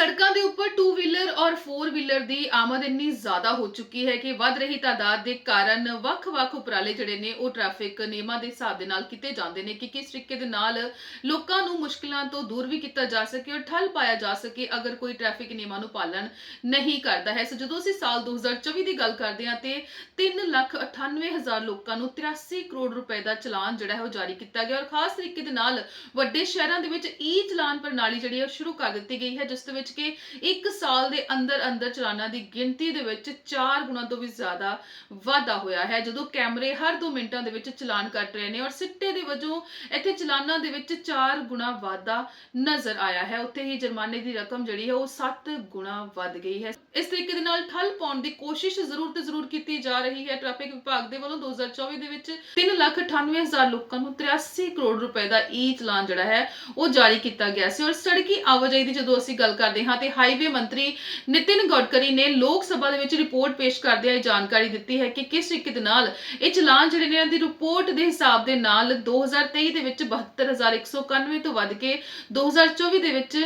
ਸੜਕਾਂ ਦੇ ਉੱਪਰ 2 ਵੀਲਰ ਔਰ 4 ਵੀਲਰ ਦੀ ਆਮਦ ਇੰਨੀ ਜ਼ਿਆਦਾ ਹੋ ਚੁੱਕੀ ਹੈ ਕਿ ਵੱਧ ਰਹੀ ਤਾਦਾਦ ਦੇ ਕਾਰਨ ਵੱਖ-ਵੱਖ ਉਪਰਾਲੇ ਜਿਹੜੇ ਨੇ ਉਹ ਟ੍ਰੈਫਿਕ ਨਿਯਮਾਂ ਦੇ ਹਿਸਾਬ ਦੇ ਨਾਲ ਕੀਤੇ ਜਾਂਦੇ ਨੇ ਕਿ ਕਿਸ ਤਰੀਕੇ ਦੇ ਨਾਲ ਲੋਕਾਂ ਨੂੰ ਮੁਸ਼ਕਲਾਂ ਤੋਂ ਦੂਰ ਵੀ ਕੀਤਾ ਜਾ ਸਕੇ ਔਰ ਠੱਲ ਪਾਇਆ ਜਾ ਸਕੇ ਅਗਰ ਕੋਈ ਟ੍ਰੈਫਿਕ ਨਿਯਮਾਂ ਨੂੰ ਪਾਲਣ ਨਹੀਂ ਕਰਦਾ ਹੈ। ਸੋ ਜਦੋਂ ਅਸੀਂ ਸਾਲ 2024 ਦੀ ਗੱਲ ਕਰਦੇ ਹਾਂ ਤੇ 398000 ਲੋਕਾਂ ਨੂੰ 83 ਕਰੋੜ ਰੁਪਏ ਦਾ ਚਲਾਨ ਜਿਹੜਾ ਹੈ ਉਹ ਜਾਰੀ ਕੀਤਾ ਗਿਆ ਔਰ ਖਾਸ ਤਰੀਕੇ ਦੇ ਨਾਲ ਵੱਡੇ ਸ਼ਹਿਰਾਂ ਦੇ ਵਿੱਚ ਈ ਚਲਾਨ ਪ੍ਰਣਾਲੀ ਜਿਹੜੀ ਹੈ ਸ਼ੁਰੂ ਕਰ ਦਿੱਤੀ ਗਈ ਹੈ, ਜਿਸ ਦੇ ਵਿੱਚ ਕਿ ਇੱਕ ਸਾਲ ਦੇ ਅੰਦਰ ਅੰਦਰ ਚਲਾਨਾਂ ਦੀ ਗਿਣਤੀ ਦੇ ਵਿੱਚ 4 ਗੁਣਾ ਤੋਂ ਵੀ ਜ਼ਿਆਦਾ ਵਾਧਾ ਹੋਇਆ ਹੈ। ਜਦੋਂ ਕੈਮਰੇ ਹਰ 2 ਮਿੰਟਾਂ ਦੇ ਵਿੱਚ ਚਲਾਨ ਕੱਟ ਰਹੇ ਨੇ ਔਰ ਸਿੱਟੇ ਦੇ ਵਜੋਂ ਇੱਥੇ ਚਲਾਨਾਂ ਦੇ ਵਿੱਚ 4 ਗੁਣਾ ਵਾਧਾ ਨਜ਼ਰ ਆਇਆ ਹੈ। ਉੱਥੇ ਹੀ ਜੁਰਮਾਨੇ ਦੀ ਰਕਮ ਜਿਹੜੀ ਹੈ ਉਹ 7 ਗੁਣਾ ਵੱਧ ਗਈ ਹੈ। ਇਸ ਤਰੀਕੇ ਦੇ ਨਾਲ ਠੱਲ ਪਾਉਣ ਦੀ ਕੋਸ਼ਿਸ਼ ਜ਼ਰੂਰ ਤੇ ਜ਼ਰੂਰ ਕੀਤੀ ਜਾ ਰਹੀ ਹੈ। ਟ੍ਰੈਫਿਕ ਵਿਭਾਗ ਦੇ ਵੱਲੋਂ 2024 ਦੇ ਵਿੱਚ 398000 ਲੋਕਾਂ ਨੂੰ 83 ਕਰੋੜ ਰੁਪਏ ਦਾ ਈ ਚਲਾਨ ਜਿਹੜਾ ਹੈ ਉਹ ਜਾਰੀ ਕੀਤਾ ਗਿਆ ਸੀ। ਔਰ ਸੜਕੀ ਆਵਾਜਾਈ ਦੀ ਜਦੋਂ ਅਸੀਂ ਗੱਲ ਕਰਦੇ ਹਾਂ ਤੇ ਹਾਈਵੇ ਮੰਤਰੀ ਨਿਤਿਨ ਗਡਕਰੀ ਨੇ ਲੋਕ ਸਭਾ ਦੇ ਵਿੱਚ ਰਿਪੋਰਟ ਪੇਸ਼ ਕਰਦਿਆਂ ਇਹ ਜਾਣਕਾਰੀ ਦਿੱਤੀ ਹੈ ਕਿ ਕਿਸ ਤਰੀਕੇ ਦੇ ਨਾਲ ਇਹ ਚਲਾਨ ਜਿਹੜੇ ਨੇ ਇਹਨਾਂ ਦੀ ਰਿਪੋਰਟ ਦੇ ਹਿਸਾਬ ਦੇ ਨਾਲ 2023 ਦੇ ਵਿੱਚ 72191 ਤੋਂ ਵੱਧ ਕੇ 2024 ਦੇ ਵਿੱਚ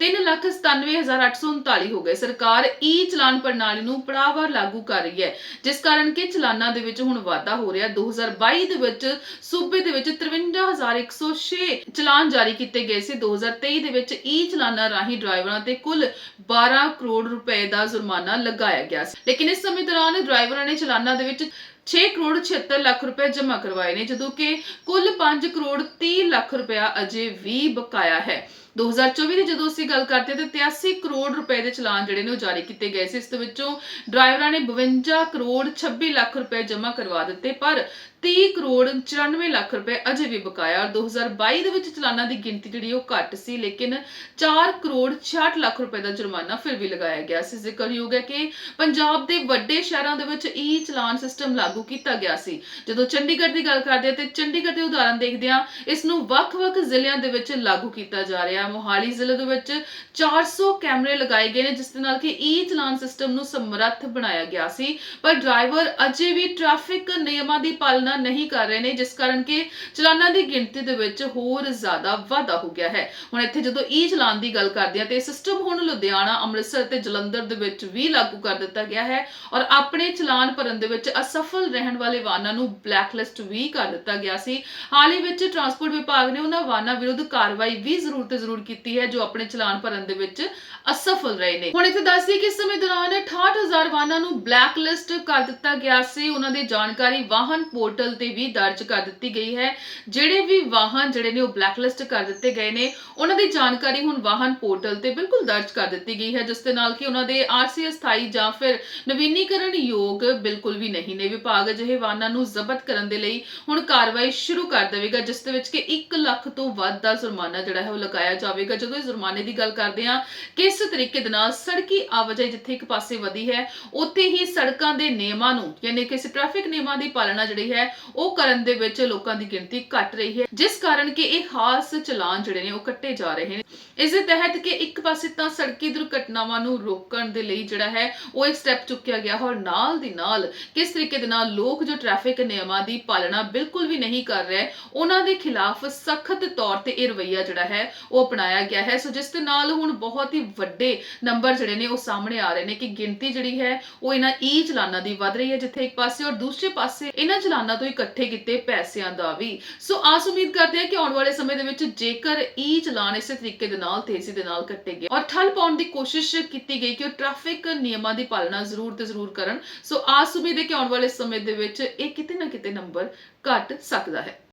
397839 ਹੋ ਗਏ। ਸਰਕਾਰ ਈ ਚਲਾਨ ਪ੍ਰਣਾਲੀ ਨੂੰ ਪੜਾਵਾਰ ਲਾਗੂ ਕਰ ਰਹੀ ਹੈ, ਜਿਸ ਕਾਰਨ ਕਿ ਚਲਾਨਾਂ ਦੇ ਵਿੱਚ ਹੁਣ ਵਾਧਾ ਹੋ ਰਿਹਾ। 2022 ਦੇ ਵਿੱਚ ਸੂਬੇ ਦੇ ਵਿੱਚ 53106 ਚਲਾਨ ਜਾਰੀ ਕੀਤੇ ਗਏ ਸੀ। 2023 ਦੇ ਵਿੱਚ ਈ ਚਲਾਨਾਂ ਰਾਹੀਂ ਡਰਾਈਵਰਾਂ ਤੇ ਕੁੱਲ 12 ਕਰੋੜ ਰੁਪਏ ਦਾ ਜੁਰਮਾਨਾ ਲਗਾਇਆ ਗਿਆ ਸੀ। ਲੇਕਿਨ ਇਸ ਸਮੇਂ ਦੌਰਾਨ ਡਰਾਈਵਰਾਂ ਨੇ ਚਲਾਨਾਂ ਦੇ ਵਿੱਚ 6 ਕਰੋੜ 76 ਲੱਖ ਰੁਪਏ ਜਮ੍ਹਾਂ ਕਰਵਾਏ ਨੇ, ਜਦੋਂ ਕਿ ਕੁੱਲ 5 ਕਰੋੜ 30 ਲੱਖ ਰੁਪਇਆ ਅਜੇ ਵੀ ਬਕਾਇਆ ਹੈ। 2024 ਦੀ ਜਦੋਂ ਅਸੀਂ ਗੱਲ ਕਰਦੇ ਹਾਂ, ਤੇ 83 ਕਰੋੜ ਰੁਪਏ ਦੇ ਚਲਾਨ ਜਿਹੜੇ ਨੇ ਉਹ ਜਾਰੀ ਕੀਤੇ ਗਏ ਸੀ। ਇਸ ਦੇ ਵਿੱਚੋਂ ਡਰਾਈਵਰਾਂ ਨੇ 52 ਕਰੋੜ 26 ਲੱਖ ਰੁਪਏ ਜਮ੍ਹਾਂ ਕਰਵਾ ਦਿੱਤੇ, ਪਰ 30 ਕਰੋੜ 94 ਲੱਖ ਰੁਪਏ ਅਜੇ ਵੀ ਬਕਾਇਆ ਔਰ 2022 ਦੇ ਵਿੱਚ ਚਲਾਨਾਂ ਦੀ ਗਿਣਤੀ ਜਿਹੜੀ ਉਹ ਘੱਟ ਸੀ, ਲੇਕਿਨ 4 ਕਰੋੜ 66 ਲੱਖ ਰੁਪਏ ਦਾ ਜੁਰਮਾਨਾ ਫਿਰ ਵੀ ਲਗਾਇਆ ਗਿਆ। ਸੀ ਜ਼ਿਕਰਯੋਗ ਹੈ ਕਿ ਪੰਜਾਬ ਦੇ ਵੱਡੇ ਸ਼ਹਿਰਾਂ ਦੇ ਵਿੱਚ ਈ ਚਲਾਨ ਸਿਸਟਮ ਲਾਗੂ ਕੀਤਾ ਗਿਆ ਸੀ। ਜਦੋਂ ਚੰਡੀਗੜ੍ਹ ਦੀ ਗੱਲ ਕਰਦੇ ਹਾਂ ਤੇ ਚੰਡੀਗੜ੍ਹ ਦੇ ਉਦਾਹਰਣ ਦੇਖਦੇ ਹਾਂ, ਇਸ ਨੂੰ ਵੱਖ-ਵੱਖ ਜ਼ਿਲ੍ਹਿਆਂ ਦੇ ਵਿੱਚ ਲਾਗੂ ਕੀਤਾ ਜਾ ਰਿਹਾ ਹੈ। ਮੋਹਾਲੀ ਜ਼ਿਲ੍ਹੇ ਦੇ ਵਿੱਚ 400 ਕੈਮਰੇ ਲਗਾਏ ਗਏ ਨੇ, ਜਿਸ ਦੇ ਨਾਲ ਕਿ ਈ ਚਲਾਨ ਸਿਸਟਮ ਨੂੰ ਸਮਰੱਥ ਬਣਾਇਆ ਗਿਆ ਸੀ। ਪਰ ਡਰਾਈਵਰ ਅਜੇ ਵੀ ਟ੍ਰੈਫਿਕ ਨਿਯਮਾਂ ਦੀ ਪਾਲਣਾ ਨਹੀਂ ਕਰ ਰਹੇ ਨੇ, ਜਿਸ ਕਾਰਨ ਕਿ ਚਲਾਨਾਂ ਦੀ ਗਿਣਤੀ ਦੇ ਵਿੱਚ ਹੋਰ ਜ਼ਿਆਦਾ ਵਾਧਾ ਹੋ ਗਿਆ ਹੈ। ਹੁਣ ਇੱਥੇ ਜਦੋਂ ਈ ਚਲਾਨ ਦੀ ਗੱਲ ਕਰਦੇ ਹਾਂ, ਤੇ ਸਿਸਟਮ ਹੁਣ ਲੁਧਿਆਣਾ, ਅੰਮ੍ਰਿਤਸਰ ਤੇ ਜਲੰਧਰ ਦੇ ਵਿੱਚ ਵੀ ਲਾਗੂ ਕਰ ਦਿੱਤਾ ਗਿਆ ਹੈ ਔਰ ਆਪਣੇ ਚਲਾਨ ਭਰਨ ਦੇ ਵਿੱਚ ਅਸਫਲ ਰਹਿਣ ਵਾਲੇ ਵਾਹਨਾਂ ਨੂੰ ਬਲੈਕਲਿਸਟ ਵੀ ਕਰ ਦਿੱਤਾ ਗਿਆ ਸੀ। ਹਾਲ ਹੀ ਵਿੱਚ ਟਰਾਂਸਪੋਰਟ ਵਿਭਾਗ ਨੇ ਉਹਨਾਂ ਵਾਹਨਾਂ ਵਿਰੁੱਧ ਕਾਰਵਾਈ ਵੀ ਜ਼ਰੂਰ ਤੇ ਜ਼ਰੂਰ ਕੀਤੀ ਹੈ, ਜੋ ਆਪਣੇ ਚਲਾਨ ਭਰਨ ਦੇ ਵਿੱਚ ਅਸਫਲ ਰਹੇ ਨੇ। ਹੁਣ ਇੱਥੇ ਦੱਸਦੀ ਕਿ ਇਸ ਸਮੇਂ ਦੌਰਾਨ 68000 ਵਾਹਨਾਂ ਨੂੰ ਬਲੈਕਲਿਸਟ ਕਰ ਦਿੱਤਾ ਗਿਆ ਸੀ। ਉਹਨਾਂ ਦੀ ਜਾਣਕਾਰੀ ਵਾਹਨ ਪੋਰਟਲ ਤੇ ਵੀ ਦਰਜ ਕਰ ਦਿੱਤੀ ਗਈ ਹੈ। ਜਿਹੜੇ ਵੀ ਵਾਹਨ ਜਿਹੜੇ ਨੇ ਉਹ ਬਲੈਕਲਿਸਟ ਕਰ ਦਿੱਤੇ ਗਏ ਨੇ। ਉਹਨਾਂ ਦੀ ਜਾਣਕਾਰੀ ਹੁਣ ਵਾਹਨ ਪੋਰਟਲ ਤੇ ਬਿਲਕੁਲ ਦਰਜ ਕਰ ਦਿੱਤੀ ਗਈ ਹੈ, ਜਿਸ ਦੇ ਨਾਲ ਕਿ ਉਹਨਾਂ ਦੇ ਆਰਸੀ ਸਥਾਈ ਜਾਂ ਫਿਰ ਨਵੀਨੀਕਰਨ ਯੋਗ ਬਿਲਕੁਲ ਵੀ ਨਹੀਂ ਨੇ। ਵਿਭਾਗ ਅਜਿਹੇ ਵਾਹਨਾਂ ਨੂੰ ਜ਼ਬਤ ਕਰਨ ਦੇ ਲਈ ਹੁਣ ਕਾਰਵਾਈ ਸ਼ੁਰੂ ਕਰ ਦੇਵੇਗਾ, ਜਿਸ ਦੇ ਵਿੱਚ ਕਿ 1 ਲੱਖ ਤੋਂ ਵੱਧ ਦਾ ਜੁਰਮਾਨਾ ਜਿਹੜਾ ਹੈ ਉਹ ਲਗਾਇਆ ਜਾਵੇਗਾ। ਜਦੋਂ ਇਸ ਜੁਰਮਾਨੇ ਦੀ ਗੱਲ ਕਰਦੇ ਹਾਂ, ਕਿਸ ਤਰੀਕੇ ਦੇ ਨਾਲ ਸੜਕੀ ਆਵਾਜਾਈ ਜਿੱਥੇ ਇੱਕ ਪਾਸੇ ਵਧੀ ਹੈ, ਉੱਥੇ ਹੀ ਸੜਕਾਂ ਦੇ ਨਿਯਮਾਂ ਨੂੰ, ਯਾਨੀ ਕਿ ਟ੍ਰੈਫਿਕ ਨਿਯਮਾਂ ਦੀ ਪਾਲਣਾ ਜਿਹੜੀ ਹੈ ਉਹ ਕਰਨ ਦੇ ਵਿੱਚ ਲੋਕਾਂ ਦੀ ਗਿਣਤੀ ਘਟ ਰਹੀ ਹੈ, ਜਿਸ ਕਾਰਨ ਕਿ ਇਹ ਖਾਸ ਚਲਾਨ ਜਿਹੜੇ ਨੇ ਉਹ ਕੱਟੇ ਜਾ ਰਹੇ ਨੇ। ਇਸ ਦੇ ਤਹਿਤ ਕਿ ਇੱਕ ਪਾਸੇ ਤਾਂ ਸੜਕੀ ਦੁਰਘਟਨਾਵਾਂ ਨੂੰ ਰੋਕਣ ਦੇ ਲਈ ਜਿਹੜਾ ਹੈ, ਉਹ ਇੱਕ ਸਟੈਪ ਚੁੱਕਿਆ ਗਿਆ ਔਰ ਨਾਲ ਦੀ ਨਾਲ ਕਿਸ ਤਰੀਕੇ ਦੇ ਨਾਲ ਲੋਕ ਜੋ ਟ੍ਰੈਫਿਕ ਨਿਯਮਾਂ ਦੀ ਪਾਲਣਾ ਬਿਲਕੁਲ ਵੀ ਨਹੀਂ ਕਰ ਰਹੇ, ਉਹਨਾਂ ਦੇ ਖਿਲਾਫ ਸਖਤ ਤੌਰ ਤੇ ਇਹ ਰਵੱਈਆ ਜਿਹੜਾ ਹੈ, ਉਹ ਅਪਣਾਇਆ ਗਿਆ ਹੈ। ਸੋ ਜਿਸ ਦੇ ਨਾਲ ਹੁਣ ਬਹੁਤ ਹੀ ਵੱਡੇ ਨੰਬਰ ਜਿਹੜੇ ਨੇ ਉਹ ਸਾਹਮਣੇ ਆ ਰਹੇ ਨੇ ਕਿ ਗਿਣਤੀ ਜਿਹੜੀ ਹੈ, ਉਹ ਇਹਨਾਂ ਈ ਚਲਾਨਾਂ ਦੀ ਵੱਧ ਰਹੀ ਹੈ, ਜਿੱਥੇ ਇੱਕ ਪਾਸੇ ਔਰ ਦੂਸਰੇ ਪਾਸੇ ਇਹਨਾਂ ਚਲਾਨਾਂ ਤੋਂ ਇਕੱਠੇ ਕੀਤੇ ਪੈਸਿਆਂ ਦਾ ਵੀ। ਸੋ ਆਸ ਉਮੀਦ ਕਰਦੇ ਹਾਂ ਕਿ ਆਉਣ ਵਾਲੇ ਸਮੇਂ ਦੇ ਵਿੱਚ ਜੇਕਰ ਈ ਚਲਾਨ ਇਸੇ ਤਰੀਕੇ ਦੇ ਨਾਲ, ਤੇਜ਼ੀ ਦੇ ਨਾਲ ਕੱਟੇ ਗਏ ਔਰ ਠੱਲ ਪਾਉਣ ਦੀ ਕੋਸ਼ਿਸ਼ ਕੀਤੀ ਗਈ ਕਿ ਉਹ ਟ੍ਰੈਫਿਕ ਨਿਯਮਾਂ ਦੀ ਪਾਲਣਾ ਜ਼ਰੂਰ ਤੇ ਜ਼ਰੂਰ ਕਰਨ। ਸੋ ਆਸ ਉਮੀਦ ਹੈ ਕਿ ਆਉਣ ਵਾਲੇ ਸਮੇਂ ਦੇ ਵਿੱਚ ਇਹ ਕਿਤੇ ਨਾ ਕਿਤੇ ਨੰਬਰ ਘਟ ਸਕਦਾ ਹੈ।